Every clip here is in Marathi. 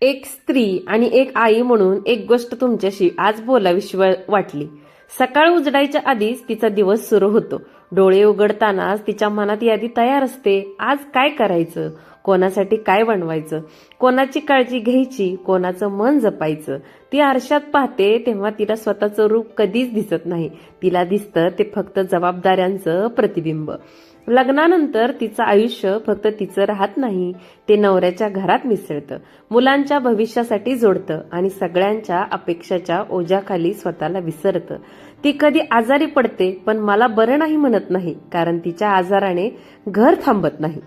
एक स्त्री आणि एक आई म्हणून एक गोष्ट तुमच्याशी आज बोलावीशी वाटली. सकाळ उजडायच्या आधीच तिचा दिवस सुरू होतो. डोळे उघडतानाच तिच्या मनात यादी तयार असते. आज काय करायचं? कोणासाठी काय बनवायचं? कोणाची काळजी घ्यायची? कोणाचं मन जपायचं? ती आरशात पाहते तेव्हा तिला स्वतःचं रूप कधीच दिसत नाही. तिला दिसतं ते फक्त जबाबदाऱ्यांचं प्रतिबिंब. लग्नानंतर तिचं आयुष्य फक्त तिचं राहत नाही ते नवऱ्याच्या घरात मिसळतं. मुलांच्या भविष्यासाठी जोडतं आणि सगळ्यांच्या अपेक्षाच्या ओझ्याखाली स्वतःला विसरतं. ती कधी आजारी पडते पण मला बरं नाही म्हणत नाही कारण तिच्या आजाराने घर थांबत नाही.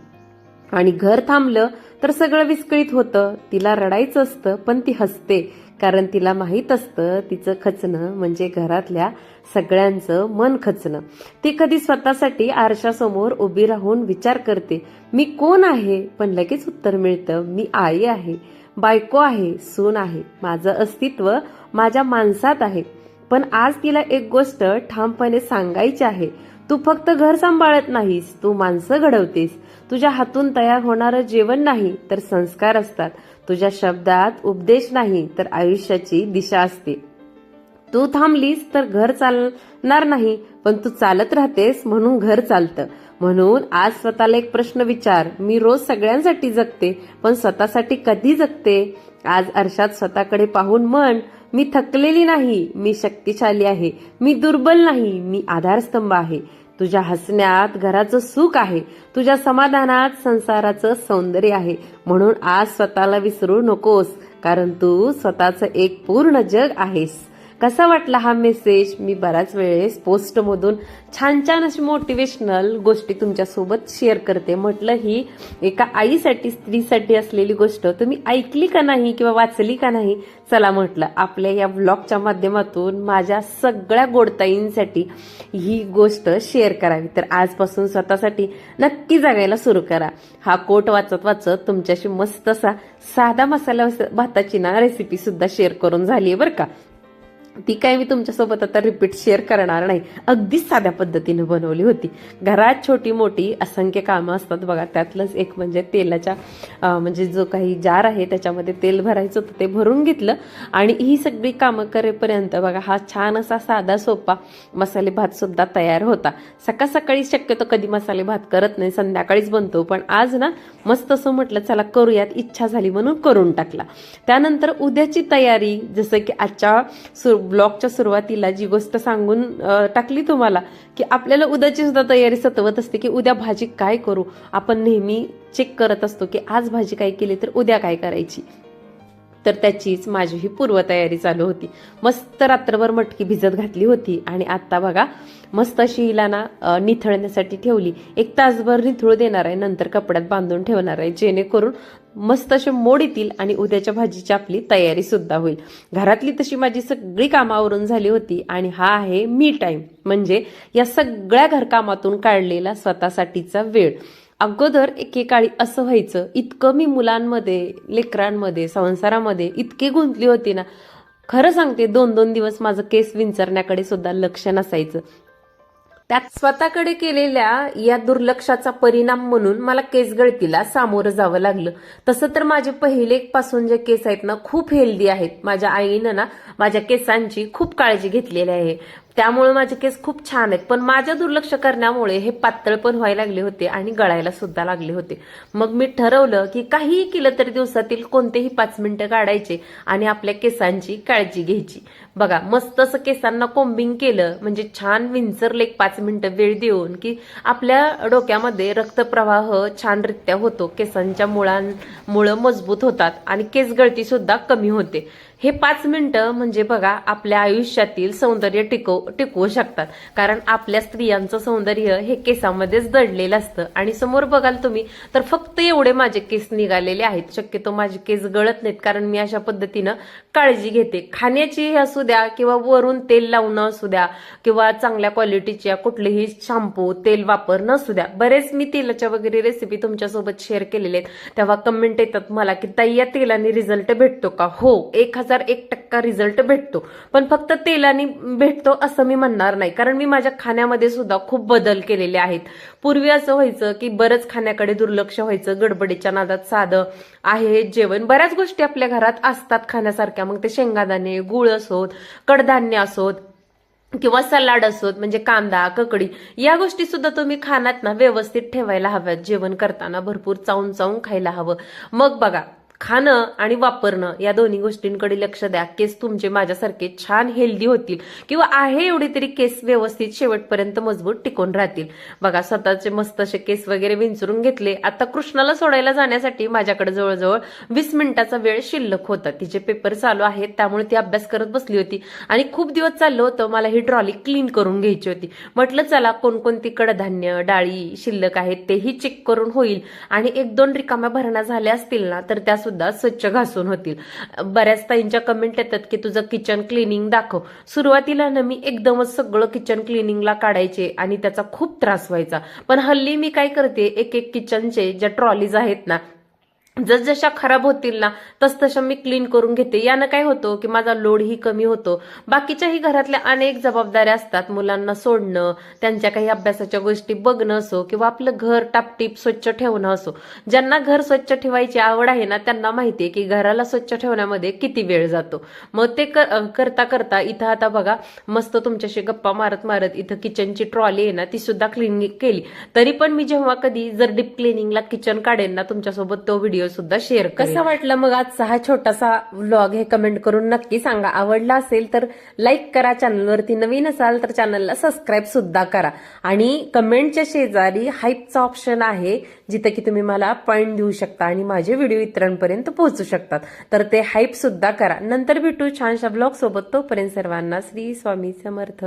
आणि घर थांबलं तर सगळं विस्कळीत होतं. तिला रडायचं असतं पण ती हसते. कारण तिला माहीत असतं तिचं खचणं म्हणजे घरातल्या सगळ्यांचं मन खचणं. ती कधी स्वतःसाठी आरशासमोर उभी राहून विचार करते मी कोण आहे? पण लगेच उत्तर मिळतं मी आई आहे बायको आहे सून आहे माझं अस्तित्व माझ्या माणसात आहे. पण आज तिला एक गोष्ट ठामपणे सांगायची आहे. तू फक्त घर सांभाळत नाहीस तू माणसं घडवतेस. तुझ्या हातून तयार होणारं जेवण नाही तर संस्कार असतात. तुझ्या शब्दात उपदेश नाही तर आयुष्याची दिशा असते. तू थांबलीस तर घर चालणार नाही पण तू चालत राहतेस म्हणून घर चालतं. म्हणून आज स्वतःला एक प्रश्न विचार. मी रोज सगळ्यांसाठी जगते पण स्वतःसाठी कधी जगते? आज आरशात स्वतःकडे पाहून म्हण मी थकलेली नाही मी शक्तिशाली आहे मी दुर्बल नाही मी आधारस्तंभ आहे. तुझ्या हसण्यात घराचं सुख आहे तुझ्या समाधानात संसाराचं सौंदर्य आहे. म्हणून आज स्वतःला विसरू नकोस कारण तू स्वतःचं एक पूर्ण जग आहेस. कसा वाटला हा मेसेज? मी बऱ्याच वेळेस पोस्टमधून छान छान अशी मोटिवेशनल गोष्टी तुमच्यासोबत शेअर करते. म्हटलं ही एका आईसाठी स्त्रीसाठी असलेली गोष्ट तुम्ही ऐकली का नाही किंवा वाचली का नाही? चला म्हटलं आपल्या या ब्लॉगच्या माध्यमातून माझ्या सगळ्या गोडताईंसाठी ही गोष्ट शेअर करावी. तर आजपासून स्वतःसाठी नक्की जगायला सुरू करा. हा कोट वाचत वाचत तुमच्याशी मस्त असा साधा मसाला भाताची ना रेसिपी सुद्धा शेअर करून झाली आहे बरं का. ती काय मी तुमच्यासोबत आता रिपीट शेअर करणार नाही. अगदीच साध्या पद्धतीने बनवली होती. घरात छोटी मोठी असंख्य कामं असतात बघा त्यातलंच एक म्हणजे तेलाच्या म्हणजे जो काही जार आहे त्याच्यामध्ये तेल भरायचं होतं ते भरून घेतलं. आणि ही सगळी कामं करेपर्यंत बघा हा छान असा साधा सोपा मसाले भात सुद्धा तयार होता. सकाळ सकाळी शक्यतो कधी मसाले भात करत नाही संध्याकाळीच बनतो. पण आज ना मस्त असं म्हटलं चला करूयात इच्छा झाली म्हणून करून टाकला. त्यानंतर उद्याची तयारी जसं की आजच्या सु ब्लॉगच्या सुरुवातीला जी गोष्ट सांगून टाकली तुम्हाला की आपल्याला उद्याची सुद्धा तयारी सतवत असते की उद्या भाजी काय करू? आपण नेहमी चेक करत असतो की आज भाजी काय केली तर उद्या काय करायची? तर त्याचीच माझी ही पूर्वतयारी चालू होती. मस्त रात्रभर मटकी भिजत घातली होती आणि आत्ता बघा मस्त अशी हिला ना निथळण्यासाठी ठेवली. एक तासभर निथळू देणार आहे नंतर कपड्यात बांधून ठेवणार आहे जेणेकरून मस्त असे मोड येतील आणि उद्याच्या भाजीची आपली तयारी सुद्धा होईल. घरातली तशी माझी सगळी कामावरून झाली होती आणि हा आहे मी टाईम म्हणजे या सगळ्या घरकामातून काढलेला स्वतःसाठीचा वेळ. अगोदर एकेकाळी असं व्हायचं इतकं मी मुलांमध्ये लेकरांमध्ये संसारामध्ये इतकी गुंतली होती ना. खरं सांगते दोन दोन दिवस माझं केस विंचरण्याकडे सुद्धा लक्ष नसायचं. त्यात स्वतःकडे केलेल्या या दुर्लक्षाचा परिणाम म्हणून मला केस गळतीला सामोरं जावं लागलं. तसं तर माझे पहिले पासून जे केस आहेत ना खूप हेल्दी आहेत. माझ्या आईनं ना माझ्या केसांची खूप काळजी घेतलेली आहे. त्यामुळे माझे केस खूप छान आहेत. पण माझ्या दुर्लक्ष करण्यामुळे हे पातळ पण व्हायला लागले होते आणि गळायला सुद्धा लागले होते. मग मी ठरवलं की काहीही केलं तरी दिवसातील कोणतेही पाच मिनिटं काढायचे आणि आपल्या केसांची काळजी घ्यायची. बघा मस्त असं केसांना कोंबिंग केलं म्हणजे छान विंचरले एक पाच मिनिटं वेळ देऊन की आपल्या डोक्यामध्ये रक्तप्रवाह छानरित्या होतो. केसांच्या मुळां मुळं मजबूत होतात आणि केस गळती सुद्धा कमी होते. हे पाच मिनिटं म्हणजे बघा आपल्या आयुष्यातील सौंदर्य टिकव टिकवू शकतात. कारण आपल्या स्त्रियांचं सौंदर्य हे केसामध्येच दडलेलं असतं. आणि समोर बघाल तुम्ही तर फक्त एवढे माझे केस निघालेले आहेत. शक्यतो माझे केस गळत नाहीत कारण मी अशा पद्धतीनं काळजी घेते. खाण्याची असू द्या किंवा वरून तेल लावणं असू द्या किंवा चांगल्या क्वालिटीच्या कुठलेही शॅम्पू तेल वापरणं असू द्या. बरेच मी तेलाच्या वगैरे रेसिपी तुमच्यासोबत शेअर केलेले आहेत. तेव्हा कमेंट येतात मला की ताई या तेलाने रिझल्ट भेटतो का? हो एक हजार एक टक्का रिझल्ट भेटतो. पण फक्त तेलाने भेटतो असं मी म्हणणार नाही. कारण मी माझ्या खाण्यामध्ये सुद्धा खूप बदल केलेले आहेत. पूर्वी असं व्हायचं की बरंच खाण्याकडे दुर्लक्ष व्हायचं गडबडीच्या नादात साधं आहे जेवण. बऱ्याच गोष्टी आपल्या घरात असतात खाण्यासारख्या. मग ते शेंगादाणे गुळ असोत कडधान्य असोत किंवा सलाड असोत म्हणजे कांदा ककडी या गोष्टी सुद्धा तुम्ही खाण्यात ना व्यवस्थित ठेवायला हव्यात. जेवण करताना भरपूर चावून चावून खायला हवं. मग बघा खाणं आणि वापरणं या दोन्ही गोष्टींकडे लक्ष द्या. केस तुमचे माझ्यासारखे छान हेल्दी होतील किंवा आहे एवढे तरी केस व्यवस्थित शेवटपर्यंत मजबूत टिकून राहतील. बघा स्वतःचे मस्त असे केस वगैरे विंचरून घेतले. आता कृष्णाला सोडायला जाण्यासाठी माझ्याकडे जवळजवळ वीस मिनिटाचा वेळ शिल्लक होता. तिचे पेपर चालू आहेत त्यामुळे ती अभ्यास करत बसली होती. आणि खूप दिवस चाललं होतं मला ही ट्रॉली क्लीन करून घ्यायची होती. म्हटलं चला कोणकोणती कडधान्य डाळी शिल्लक आहेत तेही चेक करून होईल. आणि एक दोन रिकाम्या भरणा झाल्या असतील ना तर त्या सुद्धा स्वच्छ घासून होतील. बऱ्याच ताईंच्या कमेंट येतात की तुझं किचन क्लिनिंग दाखव. सुरुवातीला ना मी एकदमच सगळं किचन क्लिनिंगला काढायचे आणि त्याचा खूप त्रास व्हायचा. पण हल्ली मी काय करते एक एक किचनचे ज्या ट्रॉलीज आहेत ना जसजशा खराब होतील ना तसतशा मी क्लीन करून घेते. यानं काय होतं की माझा लोडही कमी होतो. बाकीच्याही घरातल्या अनेक जबाबदाऱ्या असतात मुलांना सोडणं त्यांच्या काही अभ्यासाच्या गोष्टी बघणं असो किंवा आपलं घर टापटीप स्वच्छ ठेवणं असो. ज्यांना घर स्वच्छ ठेवायची आवड आहे ना त्यांना माहिती आहे की घराला स्वच्छ ठेवण्यामध्ये किती वेळ जातो. मग ते कर- करता करता इथं आता बघा मस्त तुमच्याशी गप्पा मारत मारत इथं किचनची ट्रॉली आहे ना ती सुद्धा क्लिनिंग केली. तरी पण मी जेव्हा कधी जर डीप क्लिनिंगला किचन काढेन ना तुमच्यासोबत तो व्हिडिओ सुद्धा शेअर कसा वाटला मग आजचा हा छोटासा व्लॉग हे कमेंट करून नक्की सांगा. आवडला असेल तर लाईक करा चॅनलवरती नवीन असाल तर चॅनलला सबस्क्राईब सुद्धा करा. आणि कमेंटच्या शेजारी हाईपचा ऑप्शन आहे जिथे की तुम्ही मला पॉईंट देऊ शकता आणि माझे व्हिडिओ इतरांपर्यंत पोहोचू शकतात. तर ते हाईप सुद्धा करा. नंतर भेटू छानशा ब्लॉग सोबत. तोपर्यंत सर्वांना श्री स्वामी समर्थ.